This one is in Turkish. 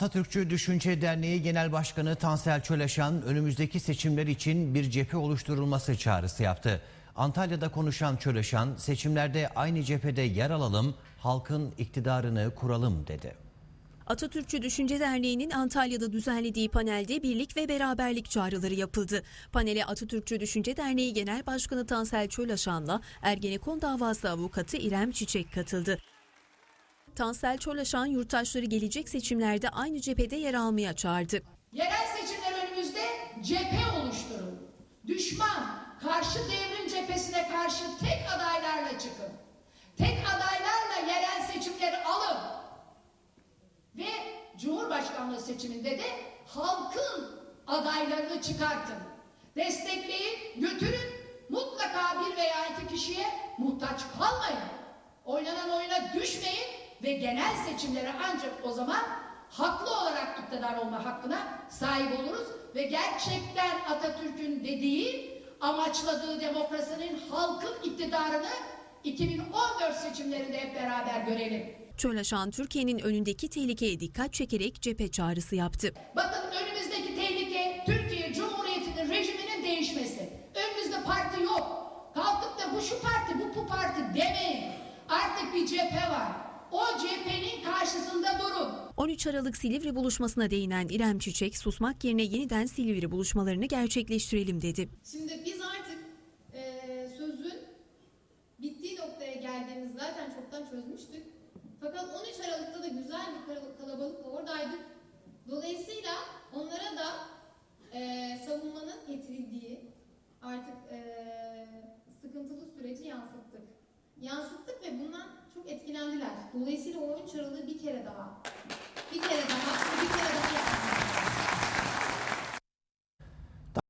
Atatürkçü Düşünce Derneği Genel Başkanı Tansel Çöleşan önümüzdeki seçimler için bir cephe oluşturulması çağrısı yaptı. Antalya'da konuşan Çöleşan seçimlerde aynı cephede yer alalım, halkın iktidarını kuralım dedi. Atatürkçü Düşünce Derneği'nin Antalya'da düzenlediği panelde birlik ve beraberlik çağrıları yapıldı. Panele Atatürkçü Düşünce Derneği Genel Başkanı Tansel Çölaşan'la Ergenekon davası avukatı İrem Çiçek katıldı. Tansel Çölaşan yurttaşları gelecek seçimlerde aynı cephede yer almaya çağırdı. Yerel seçimler önümüzde cephe oluşturun. Düşman, karşı devrim cephesine karşı tek adaylarla çıkın. Tek adaylarla yerel seçimleri alın. Ve Cumhurbaşkanlığı seçiminde de halkın adaylarını çıkartın. Destekleyin, götürün. Mutlaka bir veya iki kişiye muhtaç kalmayın. Oynanan oyuna düşmeyin ve genel seçimlere ancak o zaman haklı olarak iktidar olma hakkına sahip oluruz ve gerçekten Atatürk'ün dediği amaçladığı demokrasinin halkın iktidarını 2014 seçimlerinde hep beraber görelim. Çölaşan Türkiye'nin önündeki tehlikeye dikkat çekerek cephe çağrısı yaptı. Bakın önümüzdeki tehlike Türkiye Cumhuriyeti'nin rejiminin değişmesi. Önümüzde parti yok. Kalkıp da bu şu parti, bu bu parti demeyin. Artık bir cephe var. O cephenin karşısında durun. 13 Aralık Silivri buluşmasına değinen İrem Çiçek susmak yerine yeniden Silivri buluşmalarını gerçekleştirelim dedi. Şimdi biz artık eee, sözün bittiği noktaya geldiğimiz zaten çoktan çözmüştük. Fakat 13 Aralık'ta da güzel bir kal- kalabalıkla oradaydık. Dolayısıyla onlara da eee, savunmanın getirildiği artık eee, sıkıntılı süreci yansıttık. Yansıttık ve bundan çok etkilendiler. Dolayısıyla o 13 Aralık'ı bir kere daha, bir kere daha